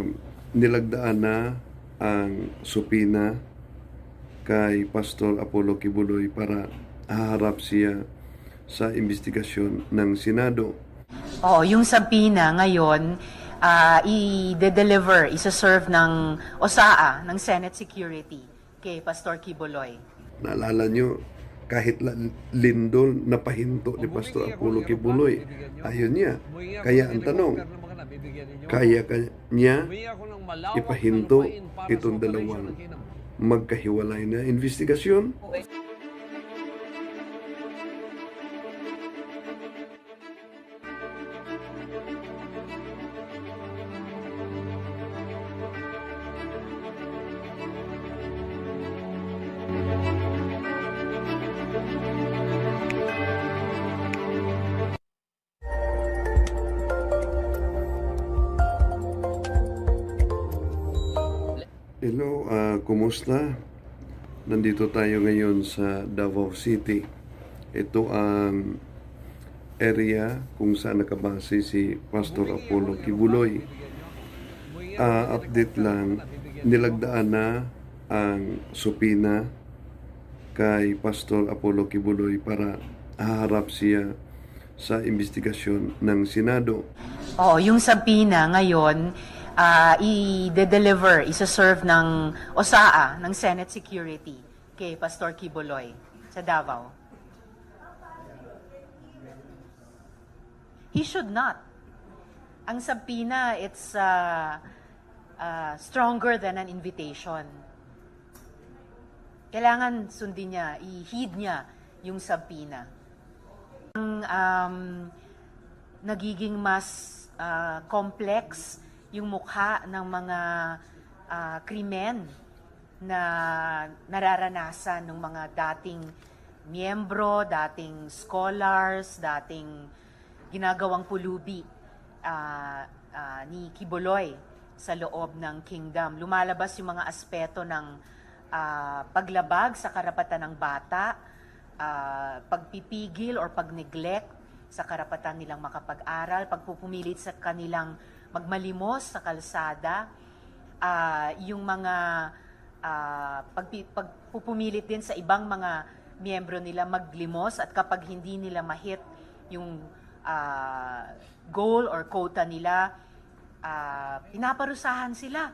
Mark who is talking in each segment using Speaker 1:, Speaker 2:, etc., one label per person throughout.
Speaker 1: um, nilagdaan na ang supina kay Pastor Apollo Kibuloy para haharap siya sa investigasyon ng Senado.
Speaker 2: Oo, yung sabina ngayon, ah, i-deliver, isa-serve ng OSAA, ng Senate Security, kay Pastor Kibuloy.
Speaker 1: Naalala nyo, kahit lindol na pahinto ni Pastor Apollo Kibuloy, ayun niya. Kaya ang tanong, kaya ka niya ipahinto itong dalawang magkahiwalay na investigasyon? Hello, kumusta? Nandito tayo ngayon sa Davao City. Ito ang area kung saan nakabase si Pastor Apollo Kibuloy. Ah, update lang, nilagdaan na ang supina kay Pastor Apollo Kibuloy para haharap siya sa investigasyon ng Senado.
Speaker 2: Oo, yung sabina ngayon, ah, i-deliver, isa-serve ng OSAA, ng Senate Security, kay Pastor Kibuloy sa Davao. He should not. Ang sabina, it's ah, ah, stronger than an invitation. Kailangan sundin niya, i-heed niya yung sabina. Ang um, nagiging mas ah, complex yung mukha ng mga ah, krimen na nararanasan ng mga dating miyembro, dating scholars, dating ginagawang pulubi ah, ah, ni Kibuloy sa loob ng kingdom. Lumalabas yung mga aspeto ng ah, paglabag sa karapatan ng bata, ah, pagpipigil or pag-neglect sa karapatan nilang makapag-aral, pagpupumilit sa kanilang magmalimos sa kalsada, ah, yung mga ah, pagpi- pagpupumilit din sa ibang mga miyembro nila maglimos at kapag hindi nila mahit yung ah, goal or quota nila, ah, pinaparusahan sila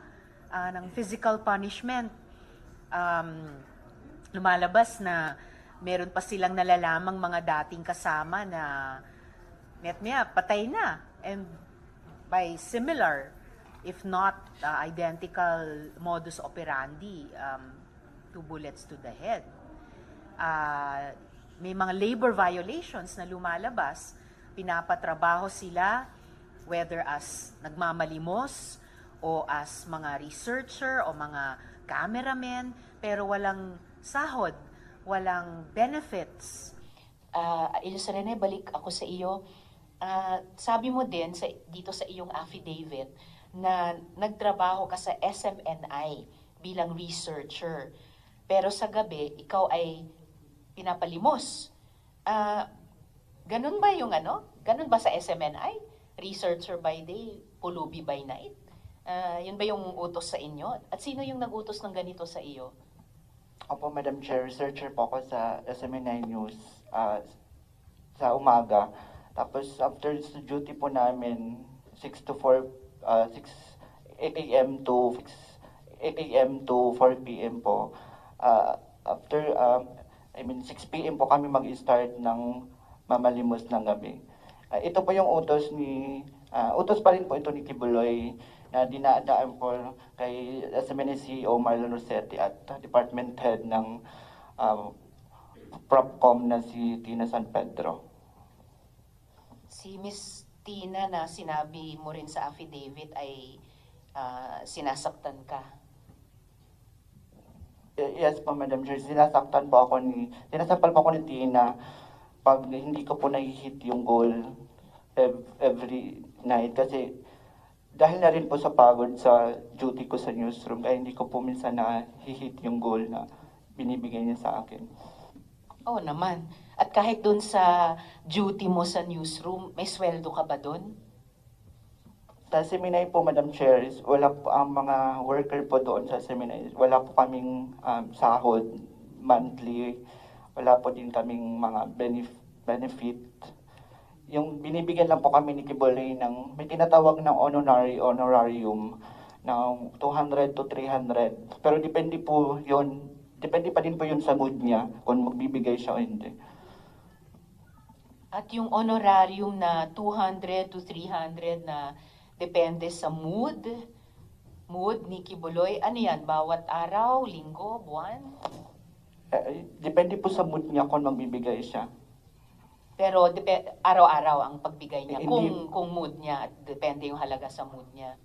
Speaker 2: ah, ng physical punishment. Um, lumalabas na meron pa silang nalalamang mga dating kasama na net niya, patay na. And by similar, if not uh, identical modus operandi, um, two bullets to the head. Uh, may mga labor violations na lumalabas, pinapatrabaho sila whether as nagmamalimos o as mga researcher o mga cameramen, pero walang sahod, walang benefits.
Speaker 3: Ah, Elisa Rene, balik ako sa iyo. Ah, sabi mo din sa, dito sa iyong affidavit na nagtrabaho ka sa SMNI bilang researcher. Pero sa gabi, ikaw ay pinapalimos. Ah, ganun ba yung ano? Ganun ba sa SMNI? Researcher by day, pulubi by night? Ah, yun ba yung utos sa inyo? At sino yung nagutos ng ganito sa iyo?
Speaker 4: Opo, Madam Chair, researcher po ako sa SMNI News ah, sa umaga. Tapos after sa duty po namin, 6 to 4, ah, 6, 8 a.m. to 6, 8 a.m. to 4 p.m. po. Ah, after, um, I mean, 6 p.m. po kami mag-start ng mamalimos ng gabi. Ah, ito po yung utos ni, ah, utos pa rin po ito ni Kibuloy na dinadaan po kay SMNI CEO Marlon Rossetti at Department Head ng um, PropCom na si Tina San Pedro.
Speaker 3: Si Miss Tina na sinabi mo rin sa affidavit ay ah, sinasaktan ka.
Speaker 4: Yes po, Madam Chair. Sinasaktan po ako ni, sinasapal po ako ni Tina pag hindi ko po nahihit yung goal ev- every night. Kasi dahil na rin po sa pagod sa duty ko sa newsroom, kaya hindi ko po minsan nahihit yung goal na binibigay niya sa akin.
Speaker 3: Oo naman. At kahit dun sa duty mo sa newsroom, may sweldo ka ba dun?
Speaker 4: Sa Seminay po, Madam Chair, wala po ang mga worker po doon sa Seminay. Wala po kaming um, sahod monthly. Wala po din kaming mga benef- benefit. Yung binibigyan lang po kami ni Kibolay ng, may tinatawag ng honorary honorarium ng 200 to 300. Pero depende po yon depende pa din po yun sa mood niya kung magbibigay siya o hindi.
Speaker 3: At yung honorarium na 200 to 300 na depende sa mood, mood ni Kibuloy, ano yan? Bawat araw, linggo, buwan?
Speaker 4: Eh, depende po sa mood niya kung magbibigay siya.
Speaker 3: Pero depe- araw-araw ang pagbigay niya.
Speaker 4: Hindi.
Speaker 3: Kung, kung mood niya, at depende yung halaga sa mood niya.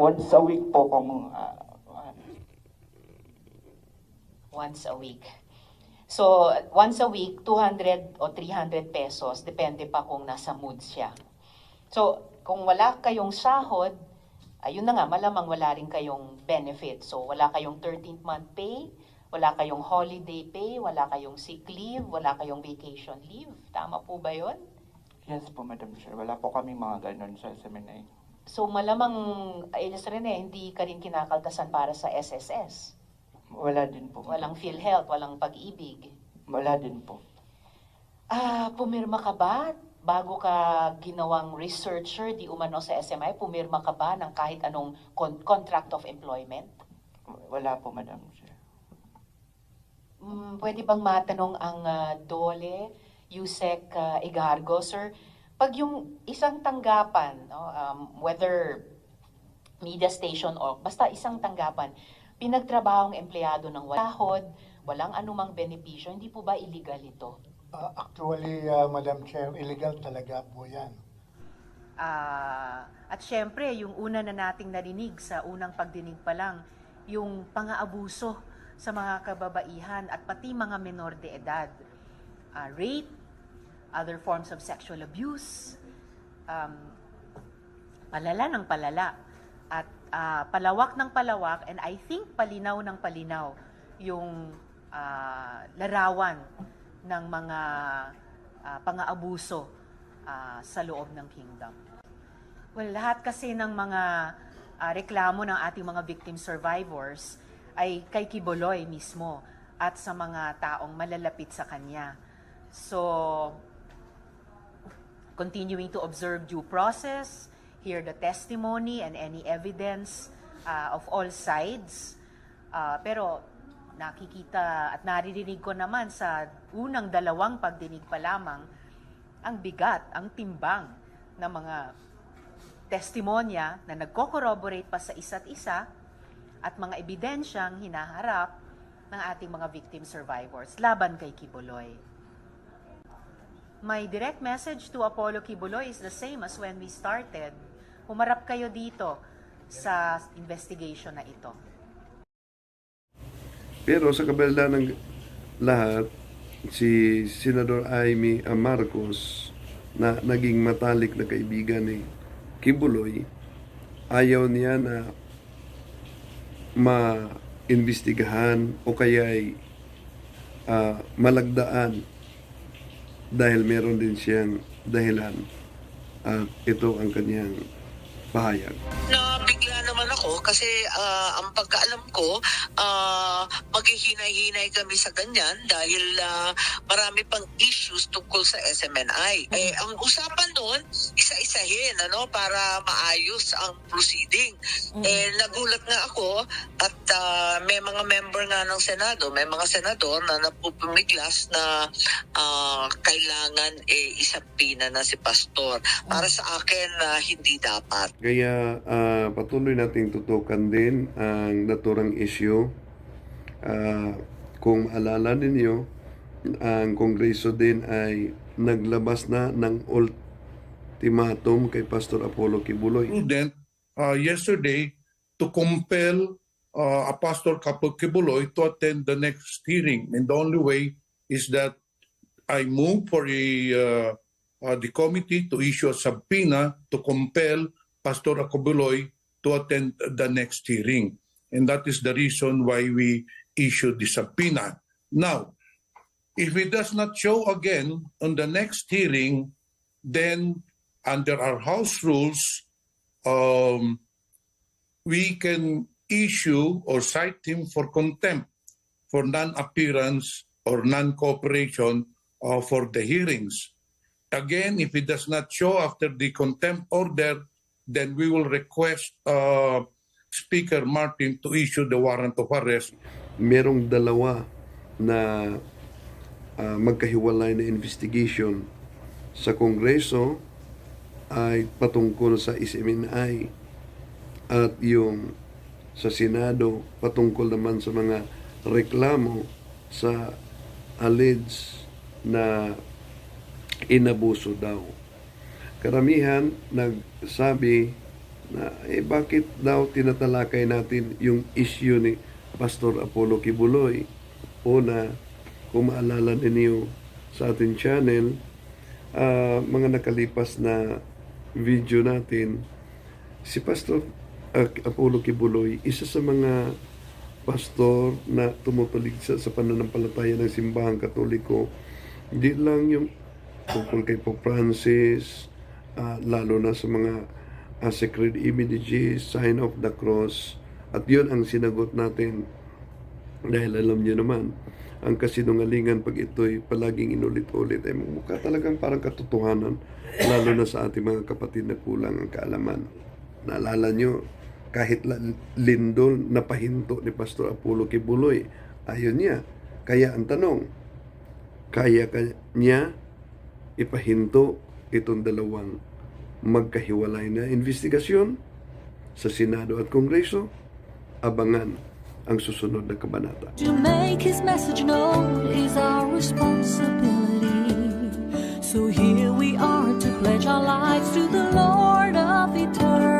Speaker 4: Once a week po kung ah, ah,
Speaker 3: Once a week. So, once a week, 200 o 300 pesos, depende pa kung nasa mood siya. So, kung wala kayong sahod, ayun na nga, malamang wala rin kayong benefit. So, wala kayong 13th month pay, wala kayong holiday pay, wala kayong sick leave, wala kayong vacation leave. Tama po ba yon?
Speaker 4: yes po Madam Chair, wala po kami mga ganon sa seminary.
Speaker 3: So, malamang, ayos rin eh, hindi ka rin kinakaltasan para sa SSS.
Speaker 4: Wala din po.
Speaker 3: Walang PhilHealth, walang pag-ibig.
Speaker 4: Wala din po.
Speaker 3: Ah, pumirma ka ba? Bago ka ginawang researcher, di umano sa SMI, pumirma ka ba ng kahit anong con- contract of employment?
Speaker 4: Wala po Madam Chair.
Speaker 3: Mm, pwede bang matanong ang ah, Dole, Yusek ah, Igargo, sir? Pag yung isang tanggapan, no, um, whether media station or basta isang tanggapan, pinagtrabahong empleyado ng walang sahod, walang anumang benepisyo, hindi po ba illegal ito?
Speaker 5: Uh, actually, uh, Madam Chair, illegal talaga po yan.
Speaker 2: Ah, at syempre, yung una na nating narinig sa unang pagdinig pa lang, yung pang-aabuso sa mga kababaihan at pati mga menor de edad. Ah, rape, other forms of sexual abuse, um, palala ng palala. Ah, palawak ng palawak, and I think palinaw ng palinaw yung ah, larawan ng mga ah, pang-aabuso ah, sa loob ng kingdom. Well, lahat kasi ng mga ah, reklamo ng ating mga victim survivors ay kay Kiboloy mismo at sa mga taong malalapit sa kanya. So, continuing to observe due process, hear the testimony and any evidence uh, of all sides. Uh, pero nakikita at naririnig ko naman sa unang dalawang pagdinig pa lamang ang bigat, ang timbang ng mga testimonya na nagko-corroborate pa sa isa't isa at mga ebidensyang hinaharap ng ating mga victim survivors laban kay Kibuloy. My direct message to Apollo Kibuloy is the same as when we started. Humarap kayo dito sa investigation na ito.
Speaker 1: Pero sa kabila ng lahat, si Senador Amy Marcos na naging matalik na kaibigan ni Kibuloy, ayaw niya na ma-investigahan o kaya'y ah, malagdaan dahil meron din siyang dahilan at ito ang kanyang 发言。
Speaker 6: Na bigla naman ako kasi ah, ang pagkaalam ko ah, maghihinay-hinay kami sa ganyan dahil ah, marami pang issues tungkol sa SMNI. Eh, ang usapan doon, isa-isahin ano, para maayos ang proceeding. Eh, nagulat nga ako at ah, may mga member nga ng Senado, may mga senador na napupumiglas na ah, kailangan eh, isapina na si Pastor. Para sa akin, na hindi dapat.
Speaker 1: Kaya ah, patuloy nating tutukan din ang naturang issue. Ah, kung maalala ninyo, ang Kongreso din ay naglabas na ng ultimatum kay Pastor Apollo Kibuloy.
Speaker 7: prudent uh, yesterday to compel uh, a Pastor Kibuloy to attend the next hearing. And the only way is that I move for a, uh, uh, the committee to issue a subpoena to compel Pastor Kibuloy to attend the next hearing. And that is the reason why we issued the subpoena. Now, if he does not show again on the next hearing, then under our House rules, um, we can issue or cite him for contempt for non-appearance or non-cooperation uh, for the hearings. Again, if he does not show after the contempt order, then we will request uh, Speaker Martin to issue the warrant of arrest
Speaker 1: merong dalawa na ah, magkahiwalay na investigation sa Kongreso ay patungkol sa SMNI at yung sa Senado patungkol naman sa mga reklamo sa alleged na inabuso daw. Karamihan nagsabi na eh bakit daw tinatalakay natin yung issue ni Pastor Apollo Kibuloy. Una, kung maalala ninyo sa ating channel, ah, mga nakalipas na video natin, si Pastor ah, Apollo Kibuloy, isa sa mga pastor na tumutulig sa, sa pananampalataya ng simbahang katoliko. Hindi lang yung tungkol kay Pope Francis, ah, lalo na sa mga uh, sacred images, sign of the cross, at yun ang sinagot natin. Dahil alam niyo naman, ang kasinungalingan pag ito'y palaging inulit-ulit ay mukha talagang parang katotohanan, lalo na sa ating mga kapatid na kulang ang kaalaman. Naalala niyo, kahit lindol na pahinto ni Pastor Apollo Kibuloy, ayon niya. Kaya ang tanong, kaya ka niya ipahinto itong dalawang magkahiwalay na investigasyon sa Senado at Kongreso? Abangan ang susunod na kabanata.
Speaker 8: To make his message known is our responsibility. So here we are to pledge our lives to the Lord of eternity.